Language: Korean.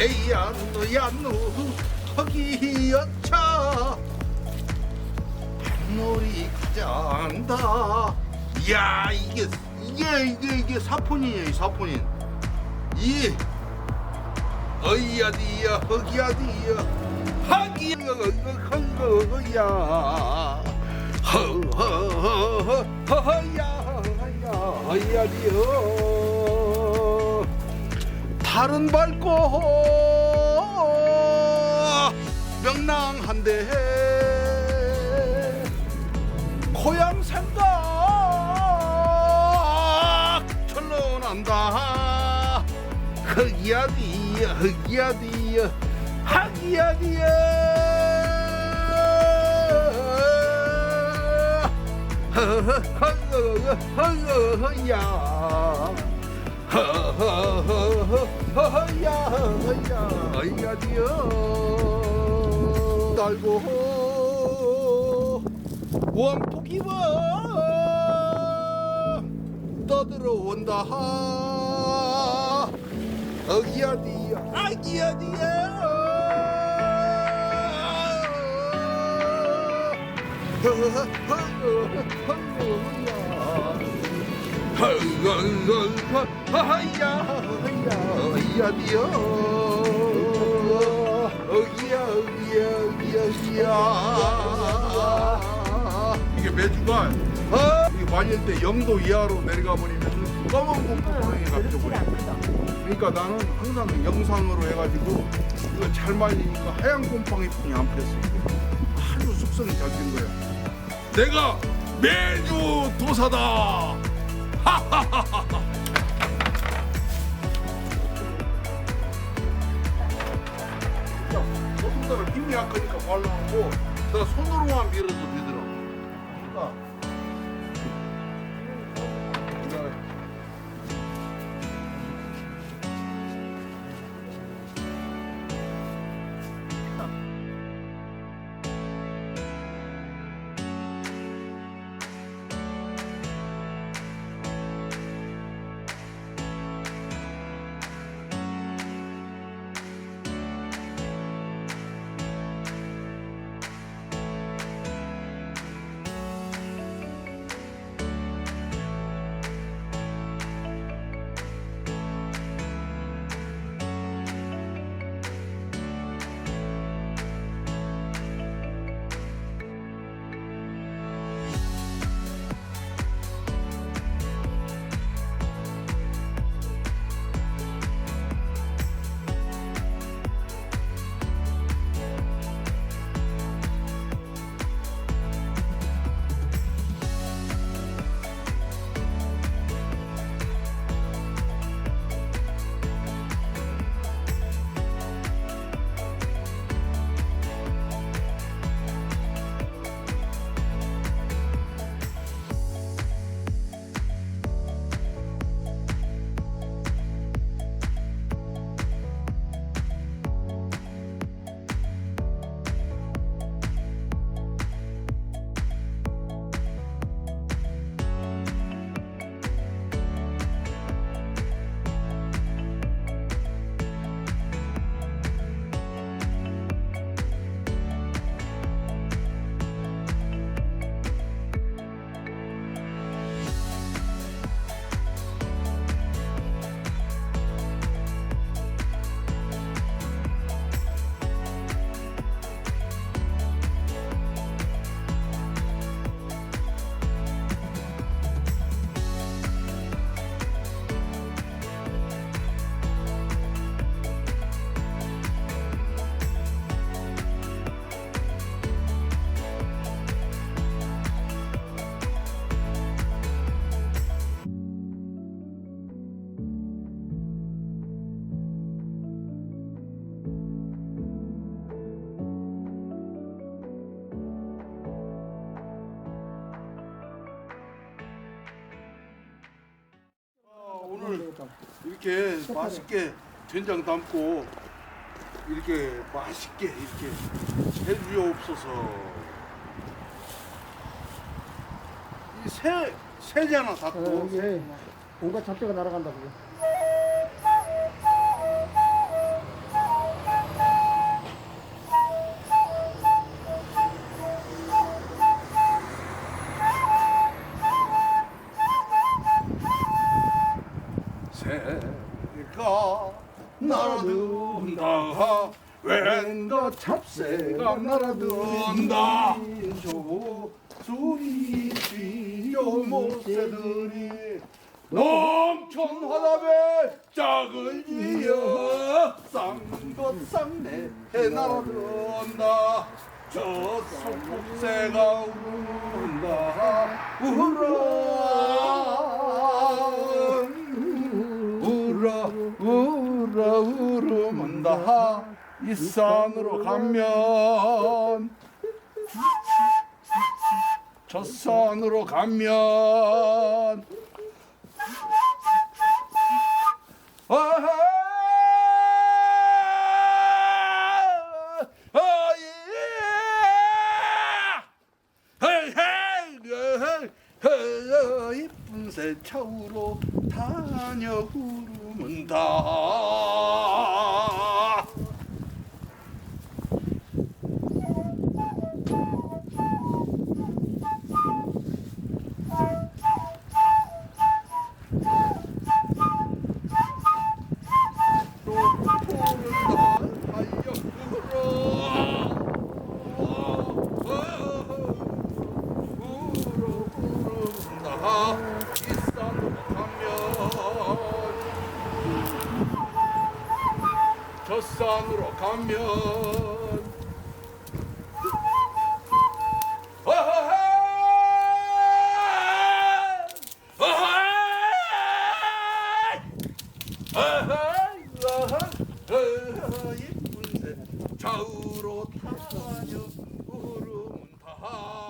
헤이야 너야 너 거기 여차 놀이 가자한다 야 이게 이게 이게 이게 사포닌이야 이 사포닌 이 어이야디야 허기야디야 하기야 허거야 허허허허 허허야 허야디야 달은 밝고 명랑한데 고향 생각 철러난다. 흑이야디야 흑이야디야 하기야디야. 허허허허허야 허야 디어 달고 원폭이와 떠들어온다 어기야 디어 아기야 디어 하야 하야 디어 어기 이게 매주가 어? 이게 만일 때 영도 이하로 내려가 버리면 검은 공포병이 갇혀버려 그러니까 나는 항상 영상으로 해가지고 이거 잘 말리니까 하얀 곰팡이 뿐이 안 폈어 아주 숙성이 잘 된 거야. 내가 매주 도사다 이렇게 맛있게 된장 담고 이렇게 맛있게 이렇게 해주옵소서. 이새 새지 하나 어, 닫고 이게 온갖 잡초가 날아간다고. 웬더 잡새가 날아든다. 소리 쥐요 못새들이 농촌하답에 짝을 지어 쌍것 쌍내 날아든다. 저 소폭새가 운다 이 산으로 가면 저 산으로 가면 새 차우로 다녀 흐르문다 산으로 가면 좌우로 타녀 흐르면 다